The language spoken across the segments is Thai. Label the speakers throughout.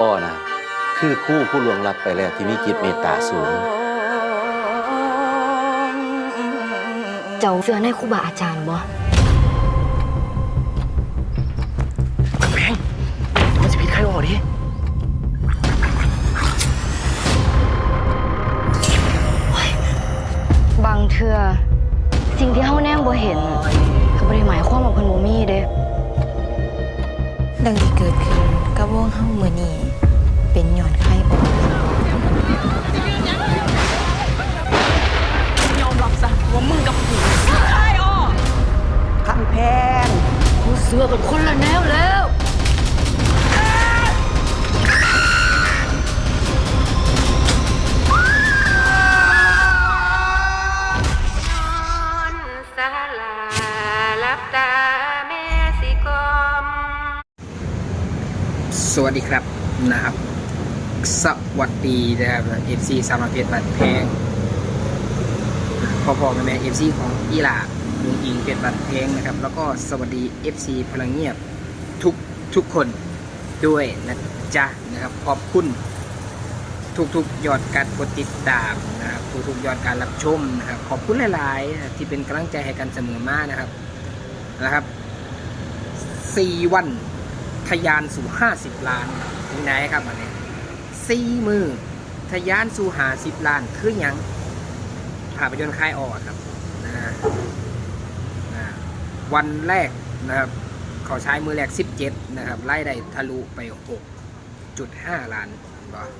Speaker 1: อ้อนะคือครู่ผู้ล่วงลับไปแล้วที่มีจิตเมตตาสูง
Speaker 2: เจ้าเสือในครูบาอาจารย์บ่
Speaker 3: แพงมันจะผิดใครออกดิ
Speaker 2: บางเทื่อสิ่งที่เฮาแนมบ่เห็นก็บ่ได้หมายความว่าเพิ่นบ่มีเด้
Speaker 4: ดังที่เกิดขึ้น กับวงเฮามื้อนี้เป็นย้อนไข้ออก
Speaker 5: ยอมรับซะว่ามึงกับกูใครอ้อ
Speaker 6: คำแพง
Speaker 2: กูเสือกันคนละแนวแล้ว
Speaker 7: ส
Speaker 3: วัสดีครับนะครับ สวัสดีนะครับเอฟซีสามาเพชรบัตรแพงพอๆกันแม่เอฟซีของอีหลาลุงอิงเพชรบัตรแพงนะครับ แล้วก็สวัสดีเอฟซีพลังเงียบทุกทุกคนด้วยนะจ๊ะนะครับขอบคุณทุกๆยอดการกดติดตามนะครับทุกๆยอดการรับชมนะครับขอบคุณหลายๆ ที่เป็นกำลังใจให้กันเสมอมานะครับนะครับสี่วัน ทะยานสู่ห้าสิบล้านยังไงครับอันนี้สี่มือทะยานสู่หาสิบล้านคือยังภาพยนตร์ค่ายออกครับนะนะวันแรกนะครับเขาใช้มือแรกสิบเจ็ดนะครับ ไล่ได้ทะลุไปหกจุดห้าล้านบาท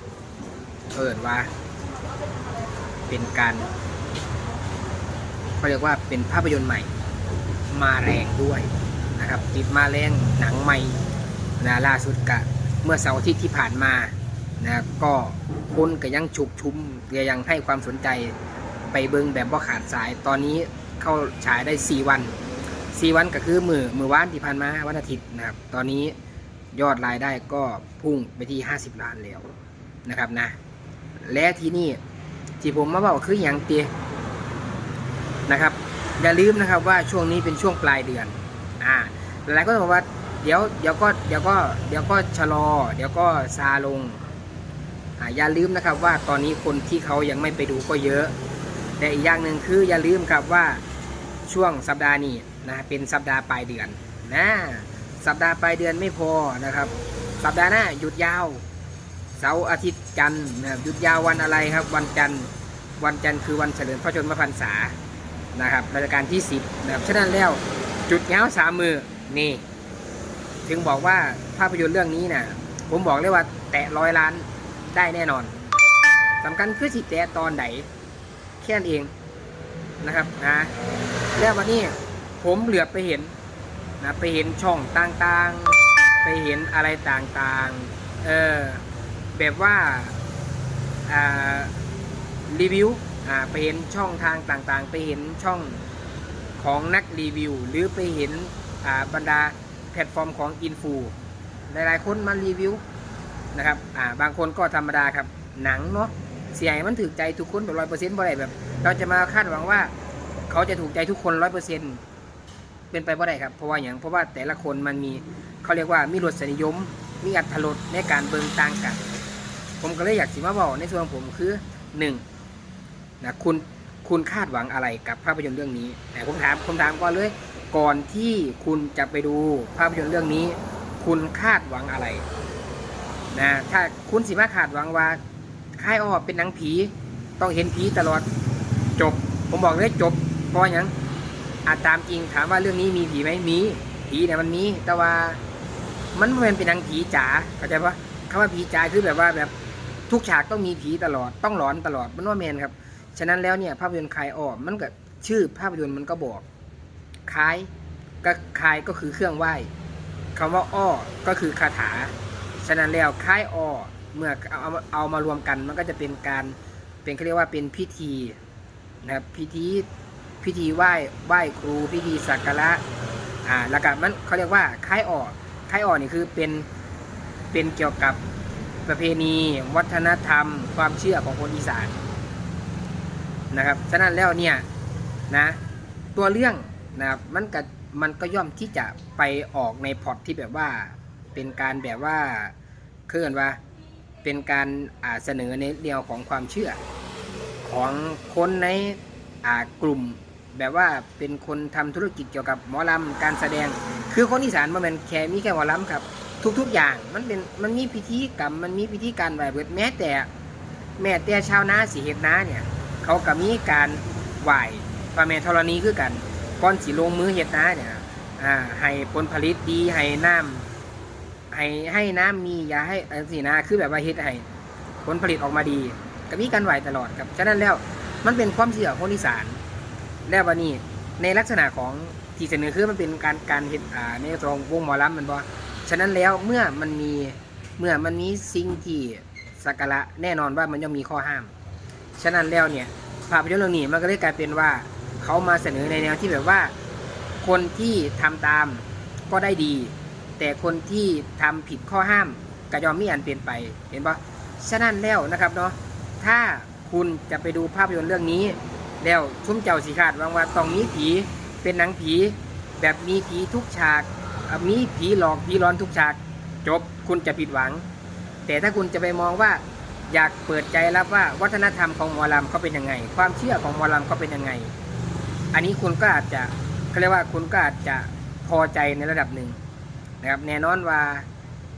Speaker 3: เอิดว่า เป็นการเขาเรียกว่าเป็นภาพยนตร์ใหม่มาแรงด้วยนะครับ ติดมาแรงหนังใหม่ นะล่าสุดกะเมื่อเสาร์อาทิตย์ที่ผ่านมานะก็คนก็ยังฉุกชุมก็ยังให้ความสนใจไปเบิงแบบว่าขาดสาย ตอนนี้เข้าฉายได้ 4 วัน 4 วันก็คือมือมือว่านที่ผ่านมาวันอาทิตย์นะครับ ตอนนี้ยอดรายได้ก็พุ่งไปที่ 50 ล้านแล้วนะครับนะ และที่นี่ที่ผมมาบอกคืออย่างเตียนะครับอย่าลืมนะครับว่าช่วงนี้เป็นช่วงปลายเดือนอ่าหลายก็บอกว่า เดี๋ยวเดี๋ยวก็เดี๋ยวก็เดี๋ยวก็ชะลอ เดี๋ยวก็ซาลงอย่าลืมนะครับว่าตอนนี้คนที่เขายังไม่ไปดูก็เยอะ แต่อีกอย่างหนึ่งคืออย่าลืมครับว่าช่วงสัปดาห์นี้นะเป็นสัปดาห์ปลายเดือนนะสัปดาห์ปลายเดือนไม่พอนะครับ สัปดาห์หน้าหยุดยาวเสาร์อาทิตย์จันทร์นะหยุดยาววันอะไรครับ วันจันทร์วันจันทร์คือวันเฉลิมพระชนมพรรษานะครับราชการที่ 10นะครับฉะนั้นแล้วจุดเงาสามมือนี่ ถึงบอกว่าภาพยนตร์เรื่องนี้นะผมบอกเลยว่า แตะร้อยล้านได้แน่นอนสำคัญคือสิแตะตอนไหนแค่นั้นเองนะครับนะแล้ววันนี้ผมเหลือไปเห็นนะไปเห็นช่องต่างๆ ไปเห็นอะไรต่างๆ เออแบบว่าอ่ารีวิวอ่าไปเห็นช่องทางต่างๆ ไปเห็นช่องของนักรีวิว หรือไปเห็นอ่าบรรดา แพลตฟอร์มของอินฟูหลายๆคนมารีวิวนะครับอ่าบางคนก็ธรรมดาครับหนังเนาะเสียงมันถูกใจทุกคนแบบร้อยเปอร์เซ็นต์บ่ได้แบบ เราจะมาคาดหวังว่า เขาจะถูกใจทุกคนร้อยเปอร์เซ็นต์เป็นไปบ่ได้ครับเพราะว่าอย่างเพราะว่าแต่ละคนมันมีเขาเรียกว่ามีรสนิยม มีอัตรสในการเบิงต่างกัน ผมก็เลยอยากสิมาบอกในส่วนของผมคือหนึ่งนะคุณ คุณคาดหวังอะไรกับภาพยนตร์เรื่องนี้แต่ผมถามผมถามก่อนเลย ก่อนที่คุณจะไปดูภาพยนตร์เรื่องนี้ คุณคาดหวังอะไรนะถ้าคุณสิมาคาดหวังว่าค่ายอ้อเป็นหนังผี ต้องเห็นผีตลอดจบ ผมบอกเลยจบเพราะย่างอาจตามจริงถามว่าเรื่องนี้มีผีไหมมีผีเนี่ยมันมีแต่ว่ามันไม่เป็นหนังผีจ๋าเข้าใจปะคำว่าผีจ๋าคือแบบว่าแบบทุกฉากต้องมีผีตลอดต้องหลอนตลอดมันว่าแมนครับ ฉะนั้นแล้วเนี่ยภาพยนตร์คลายออกมันก็ชื่อภาพยนตร์มันก็บอกคลายก็คลายก็คือเครื่องไหว้คำว่าอ้อก็คือคาถา ฉะนั้นแล้วคลายอ้อเมื่อเอาเอามารวมกันมันก็จะเป็นการเป็นเขาเรียกว่าเป็นพิธีนะครับพิธีพิธีไหว้ไหว้ครูพิธีสักการะอ่าแล้วก็มันเขาเรียกว่าคลายอ้อไทยอ่อนี่คือเป็นเป็นเกี่ยวกับประเพณี วัฒนธรรม ความเชื่อของคนอีสาน นะครับฉะนั้นแล้วเนี่ยนะตัวเรื่องนะครับมันก็มันก็ย่อมที่จะไปออกในพอตที่แบบว่าเป็นการแบบว่าเคลื่อนว่าเป็นการอ่าเสนอในเดียวของความเชื่อ ของคนในอ่ากลุ่ม แบบว่าเป็นคนทำธุรกิจเกี่ยวกับหมอลำการแสดง คือคนอีสานมันเป็นแค่มีแค่หมอลำครับ ทุกๆอย่างมันเป็นมันมีพิธีกรรมมันมีพิธีการไหวเบิดแม้แต่แม้แต่ชาวนาสีเฮ็ดนาเนี่ย เขาก็มีการไหวพระแม่ธรณีคือกันก่อนสิลงมือเฮ็ดนาเนี่ยอ่าให้ผลผลิตดีให้น้ำให้ให้น้ำมีอย่าให้อันสินะคือแบบว่าเฮ็ดให้ผลผลิตออกมาดีก็มีการไหวตลอดครับฉะนั้นแล้วมันเป็นความเชื่อของคนอีสานแล้ววันนี้ในลักษณะของที่เสนอคือมันเป็นการการเฮ็ดอ่าในตรงวงหมอลำมันบ่ฉะนั้นแล้วเมื่อมันมีเมื่อมันมีสิ่งที่สักการะแน่นอนว่ามันย่อมมีข้อห้าม ฉะนั้นแล้วเนี่ยภาพยนตร์เรื่องนี้มันก็เลยกลายเป็นว่าเขามาเสนอในแนวที่แบบว่า คนที่ทำตามก็ได้ดี แต่คนที่ทำผิดข้อห้ามก็ยอมมีอันเปลี่ยนไปเห็นปะฉะนั้นแล้วนะครับเนาะถ้าคุณจะไปดูภาพยนตร์เรื่องนี้ แล้วชุ่มเจ้าสีขาดวังว่าต้องมีผีเป็นหนังผี แบบมีผีทุกฉาก มีผีหลอกผีร้อนทุกฉาก จบคุณจะผิดหวัง แต่ถ้าคุณจะไปมองว่า อยากเปิดใจรับว่าวัฒนธรรมของหมอลำเขาเป็นยังไง ความเชื่อของหมอลำเขาเป็นยังไง อันนี้คุณก็อาจจะเขาเรียกว่าคุณก็อาจจะพอใจในระดับหนึ่งนะครับแน่นอนว่า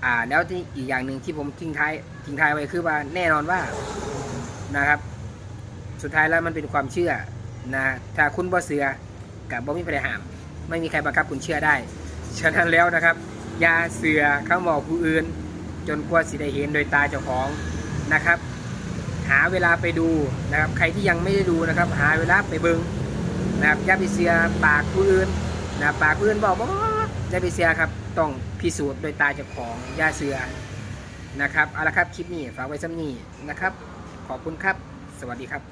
Speaker 3: อ่าแล้วที่อีกอย่างหนึ่งที่ผมทิ้งท้ายทิ้งท้ายไว้คือว่าแน่นอนว่านะครับ สุดท้ายแล้วมันเป็นความเชื่อนะถ้าคุณบ่เสือกับบ่มีใครห้าม ไม่มีใครบังคับคุณเชื่อได้ ฉะนั้นแล้วนะครับ ยาเสือคำบอกผู้อื่น จนกว่าสิได้เห็นโดยตาเจ้าของ นะครับ หาเวลาไปดูนะครับ ใครที่ยังไม่ได้ดูนะครับ หาเวลาไปเบิงนะครับยาไปเซียปากผู้อื่นนะปากผู้อื่นบอกว่ายาไปเซียครับต้องพิสูจน์โดยตาเจ้าของยาเสือนะครับเอาละครับคลิปนี้ฝากไว้ซ้ำนี้นะครับ ขอบคุณครับ สวัสดีครับ